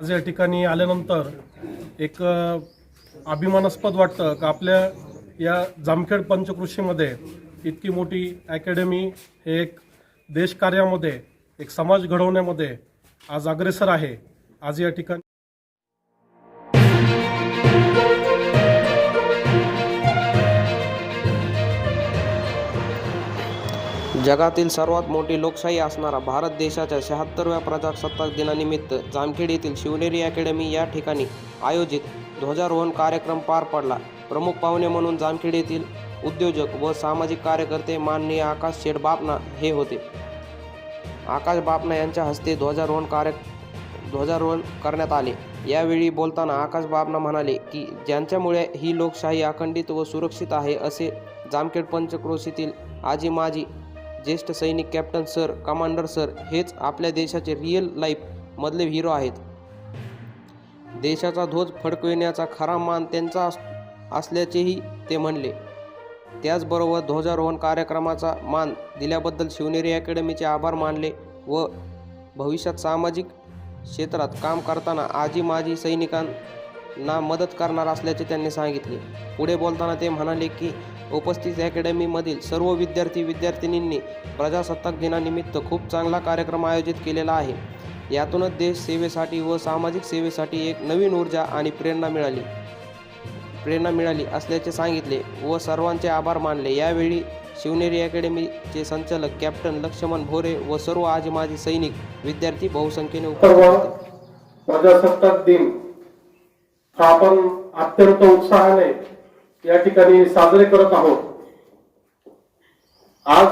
आज या ठिकाणी आल्यानंतर एक अभिमानास्पद वाटतं का आपल्या या जामखेड पंचकृषीमध्ये इतकी मोठी अकॅडमी हे एक देशकार्यामध्ये एक समाज घडवण्यामध्ये आज अग्रेसर आहे. आज या ठिकाणी जगातील सर्वात मोठी लोकशाही असणारा भारत देशाच्या शहात्तरव्या प्रजासत्ताक दिनानिमित्त जामखेड येथील शिवनेरी अकॅडमी या ठिकाणी आयोजित ध्वजारोहण कार्यक्रम पार पडला. प्रमुख पाहुणे म्हणून जामखेड येथील उद्योजक व सामाजिक कार्यकर्ते माननीय आकाश शेठ बापना हे होते. आकाश बापना यांच्या हस्ते ध्वजारोहण कार्य ध्वजारोहण करण्यात आले. यावेळी बोलताना आकाश बापना म्हणाले की ज्यांच्यामुळे ही लोकशाही अखंडित व सुरक्षित आहे असे जामखेड पंचक्रोशीतील आजी माजी ज्येष्ठ सैनिक कॅप्टन सर कमांडर सर हेच आपल्या देशाचे रिअल लाईफमधले हिरो आहेत. देशाचा ध्वज फडकविण्याचा खरा मान त्यांचा अस- असल्याचेही ते म्हणले. त्याचबरोबर ध्वजारोहण कार्यक्रमाचा मान दिल्याबद्दल शिवनेरी अकॅडमीचे आभार मानले व भविष्यात सामाजिक क्षेत्रात काम करताना आजी माजी सैनिकां ना मदत करणार असल्याचे त्यांनी सांगितले. पुढे बोलताना ते म्हणाले की उपस्थित अकॅडमीमधील सर्व विद्यार्थी विद्यार्थिनींनी प्रजासत्ताक दिनानिमित्त खूप चांगला कार्यक्रम आयोजित केलेला आहे. यातूनच देश सेवेसाठी व सामाजिक सेवेसाठी एक नवीन ऊर्जा आणि प्रेरणा मिळाली. प्रेरणा मिळाली असल्याचे सांगितले व सर्वांचे आभार मानले. यावेळी शिवनेरी अकॅडमीचे संचालक कॅप्टन लक्ष्मण भोरे व सर्व आजी माजी सैनिक विद्यार्थी बहुसंख्येने उपस्थित होते. प्रजासत्ताक दिन हा आपण अत्यंत उत्साहाने या ठिकाणी साजरे करत आहोत. आज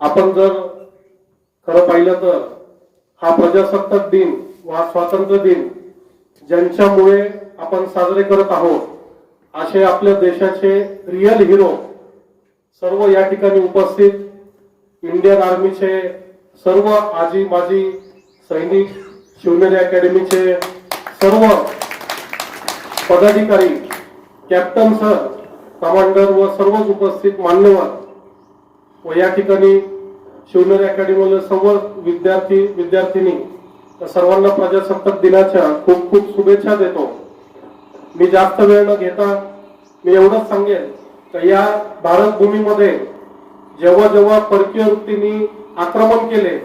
आपण जर खरं पाहिलं तर हा प्रजासत्ताक दिन व हा स्वातंत्र्य दिन ज्यांच्यामुळे आपण साजरे करत आहोत असे आपल्या देशाचे रिअल हिरो सर्व या ठिकाणी उपस्थित इंडियन आर्मीचे सर्व आजी माजी सैनिक शिवनेरी अकॅडमीचे सर्व पदाधिकारी कॅप्टन सर कमांडर व सर्वच उपस्थित मान्यवर व या ठिकाणी शिवनेरी अकॅडमीमधील सर्व विद्यार्थी विद्यार्थिनी सर्वांना प्रजासत्ताक दिनाच्या खूप खूप शुभेच्छा देतो. मी जास्त वेळ न घेता मी एवढंच सांगेन तर या भारत भूमीमध्ये जेव्हा जेव्हा परकीय वृत्तीने आक्रमण केले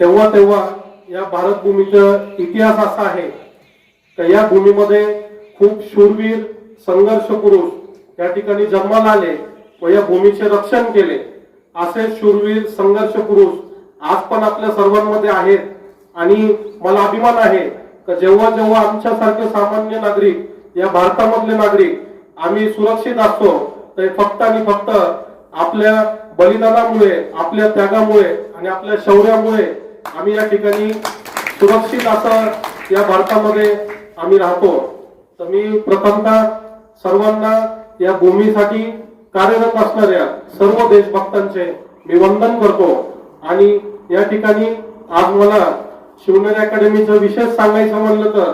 तेव्हा तेव्हा या भारतभूमीचा इतिहास असा आहे का या भूमीमध्ये खूप शूरवीर संघर्ष पुरुष या ठिकाणी जन्माला आले व या भूमीचे रक्षण केले. असे शूरवीर संघर्ष पुरुष आज पण आपल्या सर्वांमध्ये आहेत. आणि मला अभिमान आहे का जेव्हा जेव्हा आमच्यासारखे सामान्य नागरिक या भारतामधले नागरिक आम्ही सुरक्षित असतो तर फक्त आणि फक्त आपल्या बलिदानामुळे आपल्या त्यागामुळे आणि आपल्या शौर्यामुळे आम्ही या ठिकाणी सुरक्षित असं या भारतामध्ये आम्ही राहतो. तर मी प्रथमतः सर्वांना या भूमीसाठी कार्यरत असणाऱ्या सर्व देशभक्तांचे मी वंदन करतो. आणि या ठिकाणी आज मला शिवनेरी अकॅडमीचं विशेष सांगायचं म्हणलं तर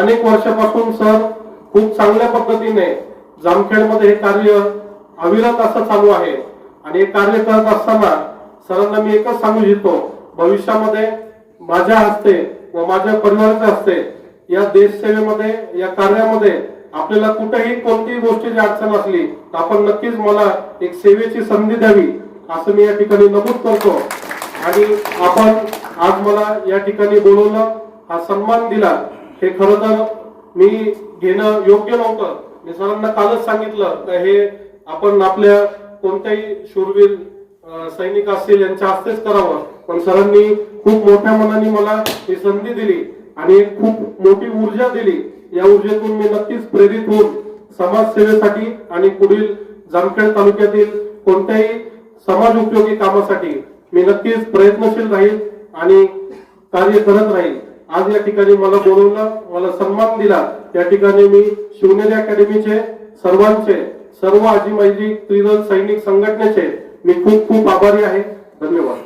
अनेक वर्षापासून सर खूप चांगल्या पद्धतीने जामखेडमध्ये हे कार्य अविरत असं चालू आहे. आणि हे कार्य करत असताना सरांना मी एकच सांगू इच्छितो भविष्यामध्ये माझ्या हस्ते व माझ्या परिवाराच्या हस्ते या देशसेवेमध्ये या कार्यामध्ये आपल्याला कुठेही कोणतीही गोष्टीची अडचण असली तर आपण नक्कीच मला एक सेवेची संधी द्यावी असं मी या ठिकाणी नमूद करतो. आणि आपण आज मला या ठिकाणी बोलवलं हा सन्मान दिला हे खरं तर मी घेणं योग्य नव्हतं. मी सरांना कालच सांगितलं तर हे आपण आपल्या कोणत्याही शूरवीर सैनिक असतील यांच्या हस्तेच करावं. पण सरांनी खूप मोठ्या मनाने मला ही संधी दिली आणि एक खूप मोठी ऊर्जा दिली. या ऊर्जेतून मी नक्कीच प्रेरित होऊन समाजसेवेसाठी आणि पुढील जामखेड तालुक्यातील कोणत्याही समाज उपयोगी कामासाठी मी नक्कीच प्रयत्नशील राहील आणि कार्य करत राहील. आज या ठिकाणी मला बोलवलं मला सन्मान दिला. या ठिकाणी मी शिवनेरी अकॅडमीचे सर्वांचे सर्व आजी माजी त्रिदल सैनिक संघटनेचे मी खूप खूप आभारी आहे. धन्यवाद.